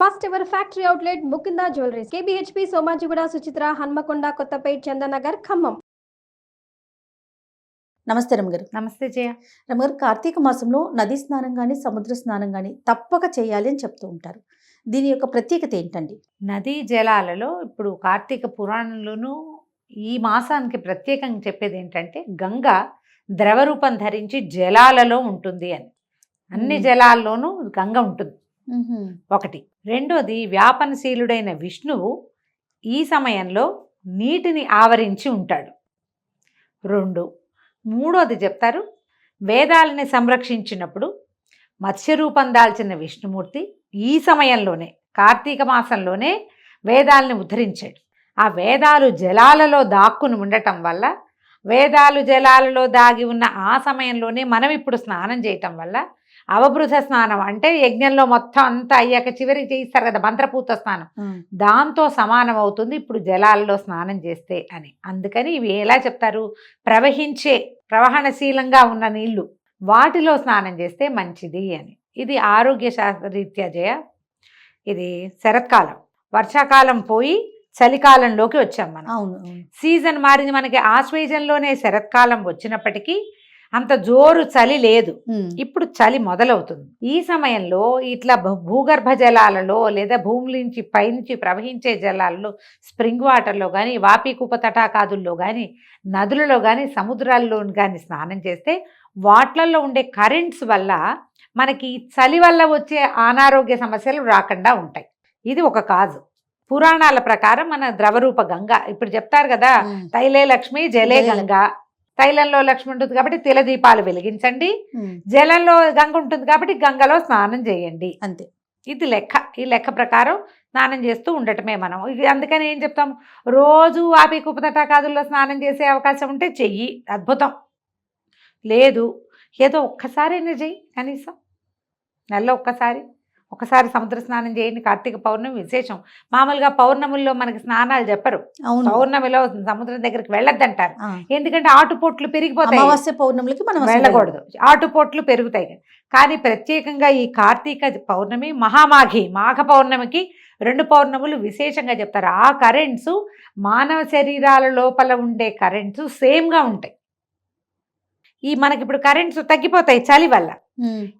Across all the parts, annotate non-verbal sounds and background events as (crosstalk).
First ever factory outlet Mukunda jewelleries. KBHP Somajiguda Suchitra Hanamkonda Kothapet Chandanagar Khammam. నమస్తే రమగారు. నమస్తే జయ. రమగారు కార్తీక మాసంలో నదీ స్నానం కానీ సముద్ర స్నానం కానీ తప్పక చేయాలి అని చెప్తూ ఉంటారు. దీని యొక్క ప్రత్యేకత ఏంటండి? నదీ జలాలలో ఇప్పుడు కార్తీక పురాణంలోనూ ఈ మాసానికి ప్రత్యేకంగా చెప్పేది ఏంటంటే గంగ ద్రవరూపం ధరించి జలాలలో ఉంటుంది అని. అన్ని. జలాల్లోనూ గంగ ఉంటుంది. ఒకటి. రెండోది వ్యాపనశీలుడైన విష్ణువు ఈ సమయంలో నీటిని ఆవరించి ఉంటాడు. రెండు. మూడోది చెప్తారు వేదాలని సంరక్షించినప్పుడు మత్స్యరూపం దాల్చిన విష్ణుమూర్తి ఈ సమయంలోనే కార్తీక మాసంలోనే వేదాలని ఉద్ధరించాడు. ఆ వేదాలు జలాలలో దాక్కుని ఉండటం వల్ల వేదాలు జలాలలో దాగి ఉన్న ఆ సమయంలోనే మనం ఇప్పుడు స్నానం చేయటం వల్ల అవబృధ స్నానం అంటే యజ్ఞంలో మొత్తం అంతా అయ్యాక చివరికి చేయిస్తారు కదా మంత్రపూత స్నానం. దాంతో సమానం అవుతుంది ఇప్పుడు జలాలలో స్నానం చేస్తే అని. అందుకని ఇవి ఎలా చెప్తారు? ప్రవహించే ప్రవహణశీలంగా ఉన్న నీళ్ళు వాటిలో స్నానం చేస్తే మంచిది అని. ఇది ఆరోగ్య శాస్త్ర రీత్యా జయ. ఇది శరత్కాలం. వర్షాకాలం పోయి చలికాలంలోకి వచ్చాం మనం. అవును సీజన్ మారింది. మనకి ఆశ్వేజంలోనే శరత్కాలం వచ్చినప్పటికీ అంత జోరు చలి లేదు. ఇప్పుడు చలి మొదలవుతుంది. ఈ సమయంలో ఇట్లా భూ- భూగర్భ జలాలలో లేదా భూమి నుంచి పైనుంచి ప్రవహించే జలాలలో స్ప్రింగ్ వాటర్లో కానీ వాపీకూప తటాకాదుల్లో కానీ నదులలో కానీ సముద్రాల్లో కానీ స్నానం చేస్తే వాట్లలో ఉండే కరెంట్స్ వల్ల మనకి చలి వల్ల వచ్చే అనారోగ్య సమస్యలు రాకుండా ఉంటాయి. ఇది ఒక కాజు. పురాణాల ప్రకారం మన ద్రవరూప గంగ. ఇప్పుడు చెప్తారు కదా. తైలే లక్ష్మి జలే గంగ. తైలంలో లక్ష్మి ఉంటుంది కాబట్టి తిల దీపాలు వెలిగించండి. జలంలో గంగ ఉంటుంది కాబట్టి గంగలో స్నానం చేయండి. అంతే. ఇది లెక్క. ఈ లెక్క ప్రకారం స్నానం చేస్తూ ఉండటమే మనం. ఇది అందుకని ఏం చెప్తాం? రోజు ఆపి కుప్పతటాకాదుల్లో స్నానం చేసే అవకాశం ఉంటే చెయ్యి. అద్భుతం. లేదు. ఏదో ఒక్కసారైనా చెయ్యి కనీసం. నెలలో ఒక్కసారి. ఒకసారి సముద్ర స్నానం చేయండి కార్తీక పౌర్ణమి విశేషం. మామూలుగా పౌర్ణముల్లో మనకి స్నానాలు చెప్పరు. పౌర్ణమిలో సముద్రం దగ్గరికి వెళ్ళొద్దంటారు. ఎందుకంటే ఆటుపోట్లు పెరిగిపోతాయి. అమావాస్య పౌర్ణములకి మనం వెళ్ళకూడదు. ఆటుపోట్లు పెరుగుతాయి. కానీ ప్రత్యేకంగా ఈ కార్తీక పౌర్ణమి మహామాఘి మాఘ పౌర్ణమికి రెండు పౌర్ణములు విశేషంగా చెప్తారు. ఆ కరెంట్స్ మానవ శరీరాల లోపల ఉండే కరెంట్స్ సేమ్గా ఉంటాయి. ఈ మనకి ఇప్పుడు కరెంట్స్ తగ్గిపోతాయి చలి వల్ల.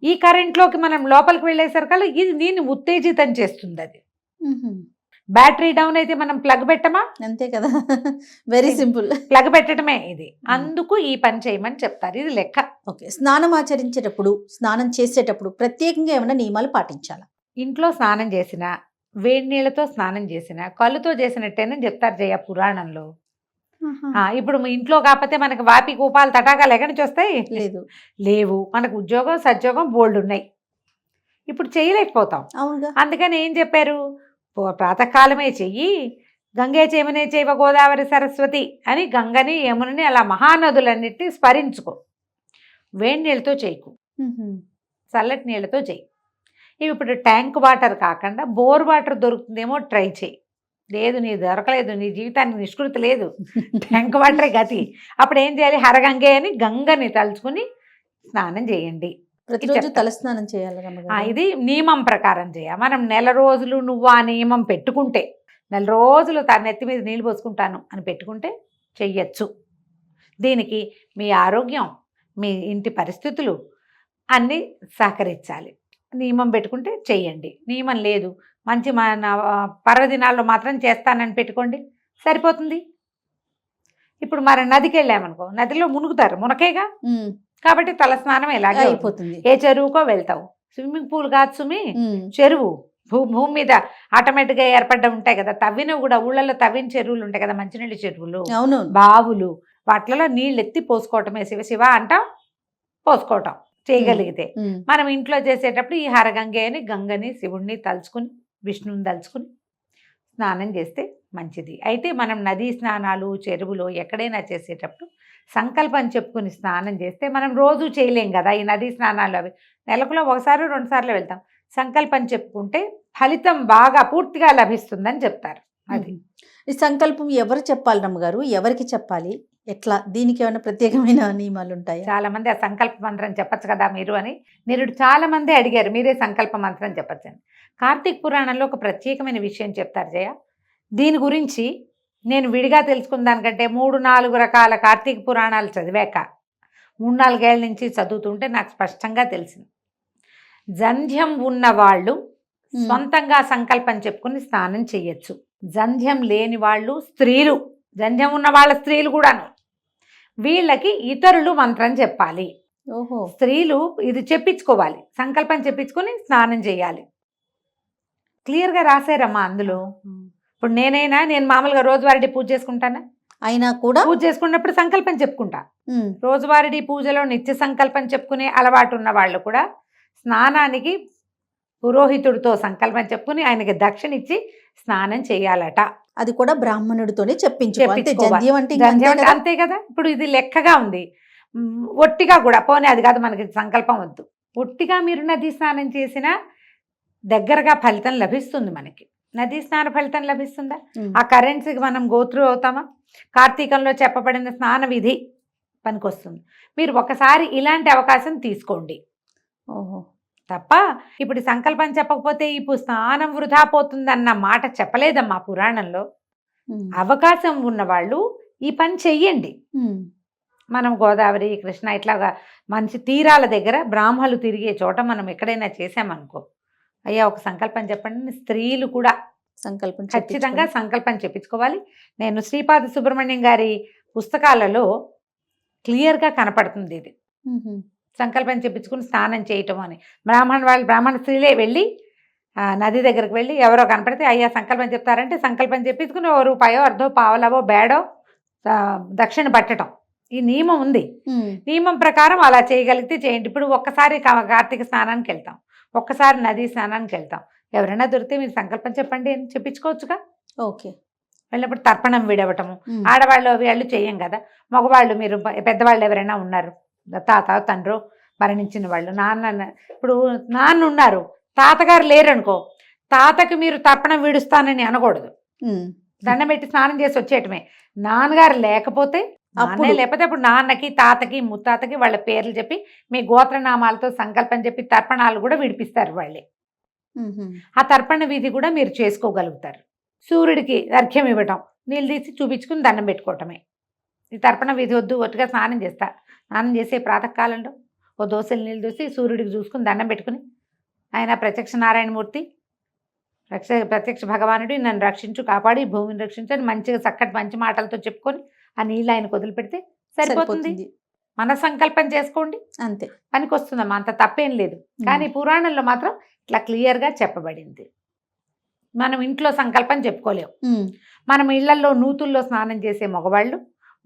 ఈ కరెంట్లోకి మనం లోపలికి వెళ్ళేసరికల్లా ఇది దీన్ని ఉత్తేజితం చేస్తుంది అది. బ్యాటరీ డౌన్ అయితే మనం ప్లగ్ పెట్టమా? అంతే కదా. Very simple. ప్లగ్ పెట్టడమే ఇది. అందుకు ఈ పని చేయమని చెప్తారు. ఇది లెక్క. ఓకే. స్నానం ఆచరించేటప్పుడు స్నానం చేసేటప్పుడు ప్రత్యేకంగా ఏమైనా నియమాలు పాటించాలా? ఇంట్లో స్నానం చేసిన వేడి నీళ్ళతో స్నానం చేసిన కళ్ళుతో చేసినట్టేనని చెప్తారు జయ పురాణంలో. ఇప్పుడు ఇంట్లో కాకపోతే మనకి వాపి కూపాలు తటాకాలు ఎక్కడి నుంచి వస్తాయి? లేదు. లేవు. మనకు ఉద్యోగం సద్యోగం బోల్డ్ ఉన్నాయి. ఇప్పుడు చేయలేకపోతాం. అందుకని ఏం చెప్పారు? ప్రాతకాలమే చెయ్యి. గంగే చేమనే చేయవ గోదావరి సరస్వతి అని గంగని యమునని అలా మహానదులన్నిటిని స్మరించుకో. వేడి నీళ్ళతో చేయకు. చల్లటి నీళ్ళతో చేయి ఇవి ఇప్పుడు ట్యాంక్ వాటర్ కాకుండా బోర్ వాటర్ దొరుకుతుందేమో ట్రై చేయి లేదు నీ దొరకలేదు నీ జీవితానికి నిష్కృతి లేదు. ట్యాంక్ వాటరే గతి. అప్పుడు ఏం చేయాలి? హరగంగే అని గంగని తలుచుకుని స్నానం చేయండి. ప్రతిరోజు. తలస్నానం చేయాలి ఇది నియమం ప్రకారం చేయ. మనం నెల రోజులు నువ్వు ఆ నియమం పెట్టుకుంటే నెల రోజులు తన నెత్తి మీద నీళ్ళు పోసుకుంటాను అని పెట్టుకుంటే చెయ్యొచ్చు. దీనికి మీ ఆరోగ్యం మీ ఇంటి పరిస్థితులు అన్నీ సహకరించాలి. నియమం పెట్టుకుంటే చెయ్యండి. నియమం లేదు. మంచి మన పర్వదినాల్లో మాత్రం చేస్తానని పెట్టుకోండి. సరిపోతుంది? ఇప్పుడు మరి నదికి వెళ్ళామనుకో నదిలో మునుగుతారు మునకేగా. కాబట్టి తలస్నానం ఎలాగే అవుతుంది. అయిపోతుంది. ఏ చెరువుకో వెళ్తావు. స్విమ్మింగ్ పూల్ కాదు సుమి. చెరువు. భూ భూమి మీద ఆటోమేటిక్గా ఏర్పడ్డ ఉంటాయి కదా. తవ్వినవి కూడా ఊళ్ళలో తవ్విన చెరువులు ఉంటాయి కదా మంచినీళ్ళ చెరువులు బావులు. వాటిలో నీళ్ళు ఎత్తి పోసుకోవటమే. శివ శివ అంటాం పోసుకోవటం. చేయగలిగితే. మనం ఇంట్లో చేసేటప్పుడు ఈ హరగంగే అని గంగని శివుణ్ణి తలుచుకుని విష్ణువుని తలుచుకుని స్నానం చేస్తే మంచిది. అయితే మనం నదీ స్నానాలు చెరువులో ఎక్కడైనా చేసేటప్పుడు సంకల్పం చెప్పుకుని స్నానం చేస్తే మనం రోజు చేయలేం కదా ఈ నదీ స్నానాలు అవి. నెలకులో ఒకసారి రెండు సార్లు వెళ్తాం. సంకల్పం చెప్పుకుంటే ఫలితం బాగా పూర్తిగా లభిస్తుందని చెప్తారు. అది. ఈ సంకల్పం ఎవరు చెప్పాలి రమ్మగారు? ఎవరికి చెప్పాలి? ఎట్లా? దీనికి ఏమైనా ప్రత్యేకమైన (laughs) నియమాలు ఉంటాయా చాలా మంది ఆ సంకల్ప మంత్రం చెప్పచ్చు కదా మీరు అని. నిరుడు చాలా మంది అడిగారు మీరే సంకల్ప మంత్రం చెప్పచ్చు అని కార్తీక పురాణంలో ఒక ప్రత్యేకమైన విషయం చెప్తారు జయ. దీని గురించి నేను విడిగా తెలుసుకున్న దానికంటే మూడు నాలుగు రకాల కార్తీక పురాణాలు చదివాక మూడు నాలుగేళ్ళ నుంచి చదువుతుంటే నాకు స్పష్టంగా తెలిసింది. జంధ్యం ఉన్న వాళ్ళు Hmm. సొంతంగా సంకల్పం చెప్పుకుని స్నానం చేయొచ్చు జంధ్యం లేని వాళ్ళు స్త్రీలు జంధ్యం ఉన్న వాళ్ళ స్త్రీలు కూడాను. వీళ్ళకి ఇతరులు మంత్రం చెప్పాలి. ఓహో. స్త్రీలు ఇది చెప్పించుకోవాలి. సంకల్పం చెప్పించుకొని స్నానం చేయాలి. క్లియర్గా రాశారమ్మా అందులో. ఇప్పుడు నేనైనా నేను మామూలుగా రోజువారీ పూజ చేసుకుంటానా? అయినా కూడా? పూజ చేసుకున్నప్పుడు సంకల్పం చెప్పుకుంటా. రోజువారీ పూజలో నిత్య సంకల్పం చెప్పుకునే అలవాటు ఉన్న వాళ్ళు కూడా స్నానానికి పురోహితుడితో సంకల్పం చెప్పుకుని ఆయనకి దక్షిణ ఇచ్చి స్నానం చేయాలట. అది కూడా బ్రాహ్మణుడితోనే. జంధ్యం అంటే అంతే కదా? ఇప్పుడు ఇది లెక్కగా ఉంది. ఒట్టిగా కూడా పోనీ అది కాదు మనకి సంకల్పం వద్దు. ఒట్టిగా మీరు నదీ స్నానం చేసినా దగ్గరగా ఫలితం లభిస్తుంది మనకి. నదీ స్నాన ఫలితం లభిస్తుందా? ఆ కరెన్సీకి మనం గోత్రు అవుతామా? కార్తీకంలో చెప్పబడిన స్నాన విధి పనికొస్తుంది. మీరు ఒకసారి ఇలాంటి అవకాశం తీసుకోండి. ఓహో. తప్ప ఇప్పుడు సంకల్పం చెప్పకపోతే ఇప్పుడు స్నానం వృధా పోతుందన్న మాట చెప్పలేదమ్మా పురాణంలో. అవకాశం ఉన్నవాళ్ళు ఈ పని చెయ్యండి. మనం గోదావరి కృష్ణ ఇట్లాగా మంచి తీరాల దగ్గర బ్రాహ్మలు తిరిగే చోట మనం ఎక్కడైనా చేసామనుకో అయ్యా ఒక సంకల్పం చెప్పండి. స్త్రీలు కూడా సంకల్పం ఖచ్చితంగా. సంకల్పం చెప్పించుకోవాలి. నేను శ్రీపాద సుబ్రహ్మణ్యం గారి పుస్తకాలలో క్లియర్గా కనపడుతుంది ఇది. సంకల్పం చెప్పించుకుని స్నానం చేయటం అని. బ్రాహ్మణ వాళ్ళు బ్రాహ్మణ స్త్రీలే వెళ్ళి నది దగ్గరకు వెళ్ళి ఎవరో కనపడితే అయ్యా సంకల్పం చెప్తారంటే సంకల్పం చెప్పించుకుని ఓ రూపాయో అర్ధో పావలవో బేడో దక్షిణ పట్టడం ఈ నియమం ఉంది. నియమం ప్రకారం అలా చేయగలిగితే చేయండి. ఇప్పుడు ఒక్కసారి కార్తీక స్నానానికి వెళ్తాం. ఒక్కసారి నదీ స్నానానికి వెళ్తాం. ఎవరైనా దొరికితే మీరు సంకల్పం చెప్పండి అని చెప్పించుకోవచ్చుగా? ఓకే. వెళ్ళినప్పుడు తర్పణం విడవటము. ఆడవాళ్ళు వీళ్ళు చెయ్యం కదా. మగవాళ్ళు మీరు పెద్దవాళ్ళు ఎవరైనా ఉన్నారు. తాత తండ్రు మరణించిన వాళ్ళు. నాన్న ఇప్పుడు నాన్న ఉన్నారు తాతగారు లేరనుకో తాతకి మీరు తర్పణం విడుస్తానని అనకూడదు. దండం పెట్టి స్నానం చేసి వచ్చేయటమే. నాన్నగారు లేకపోతే అప్పుడు- లేకపోతే అప్పుడు నాన్నకి తాతకి ముత్తాతకి వాళ్ళ పేర్లు చెప్పి మీ గోత్రనామాలతో సంకల్పం చెప్పి తర్పణాలు కూడా విడిపిస్తారు వాళ్ళే. ఆ తర్పణ విధి కూడా మీరు చేసుకోగలుగుతారు. సూర్యుడికి అర్ఘ్యం ఇవ్వటం నీళ్ళు తీసి చూపించుకుని దండం పెట్టుకోవటమే. ఈ తర్పణ విధి వద్దు ఒట్టుగా స్నానం చేస్తా. స్నానం చేసే ప్రాతకాలంలో ఓ దోశలు నీళ్ళు దోసి సూర్యుడికి చూసుకుని దండం పెట్టుకుని ఆయన ప్రత్యక్ష నారాయణమూర్తి రక్ష ప్రత్యక్ష భగవానుడు నన్ను రక్షించు కాపాడి భూమిని రక్షించు అని మంచిగా చక్కటి మంచి మాటలతో చెప్పుకొని ఆ నీళ్ళు ఆయనకు వదిలిపెడితే సరిపోతుంది. మన సంకల్పం చేసుకోండి. అంతే. పనికి వస్తుందమ్మా అంత తప్పేం లేదు. కానీ పురాణంలో మాత్రం ఇట్లా క్లియర్గా చెప్పబడింది. మనం ఇంట్లో సంకల్పం చెప్పుకోలేము మనం ఇళ్ళలో నూతుల్లో స్నానం చేసే మగవాళ్ళు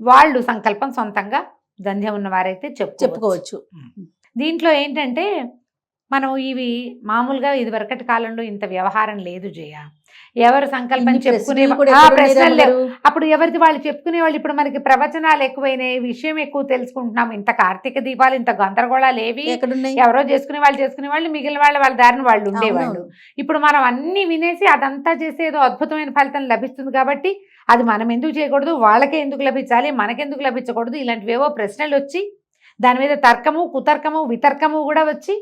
వాళ్ళు సంకల్పం సొంతంగా దంధ్యం ఉన్న వారైతే చెప్పుకోవచ్చు. చెప్పుకోవచ్చు. దీంట్లో ఏంటంటే మనం ఇవి మామూలుగా ఇదివరకటి కాలంలో ఇంత వ్యవహారం లేదు జయ. ఎవరు సంకల్పం చెప్పుకునే ప్రశ్నలు లేవు. అప్పుడు ఎవరిది వాళ్ళు చెప్పుకునే వాళ్ళు? ఇప్పుడు మనకి ప్రవచనాలు ఎక్కువైనాయి విషయం ఎక్కువ తెలుసుకుంటున్నాం. ఇంత కార్తీక దీపాలు ఇంత గందరగోళాలు ఏవి? ఎవరో చేసుకునే వాళ్ళు చేసుకునే వాళ్ళు మిగిలిన వాళ్ళు వాళ్ళ దారిని వాళ్ళు ఉండేవాళ్ళు. ఇప్పుడు మనం అన్ని వినేసి అదంతా చేసి ఏదో అద్భుతమైన ఫలితం లభిస్తుంది కాబట్టి అది మనం ఎందుకు చేయకూడదు? వాళ్ళకే ఎందుకు లభించాలి? మనకెందుకు లభించకూడదు? ఇలాంటివేవో ప్రశ్నలు వచ్చి దాని మీద తర్కము కుతర్కము వితర్కము కూడా వచ్చి.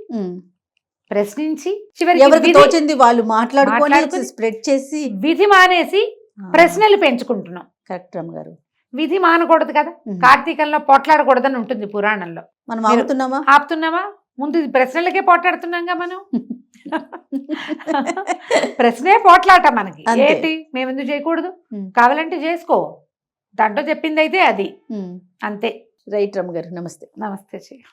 ప్రశ్నించి చివరికి తోచింది వాళ్ళు మాట్లాడుకొని స్ప్రెడ్ చేసి విధి మానేసి ప్రశ్నలు పెంచుకుంటున్నాం. కరెక్ట్ గారు. విధి మానకూడదు కదా. కార్తీకంలో పోట్లాడకూడదని ఉంటుంది పురాణంలో. మనం ఆగుతున్నామా ఆపుతున్నామా? ముందు ప్రశ్నలకే పోట్లాడుతున్నాంగా మనం? ప్రశ్నే పోట్లాట మనకి. ఏంటి? మేము ఎందుకు చేయకూడదు. కావాలంటే చేసుకో. దాంట్లో చెప్పింది అయితే అది. అంతే. రైట్ రమ్మ గారు నమస్తే. నమస్తే చెయ్యి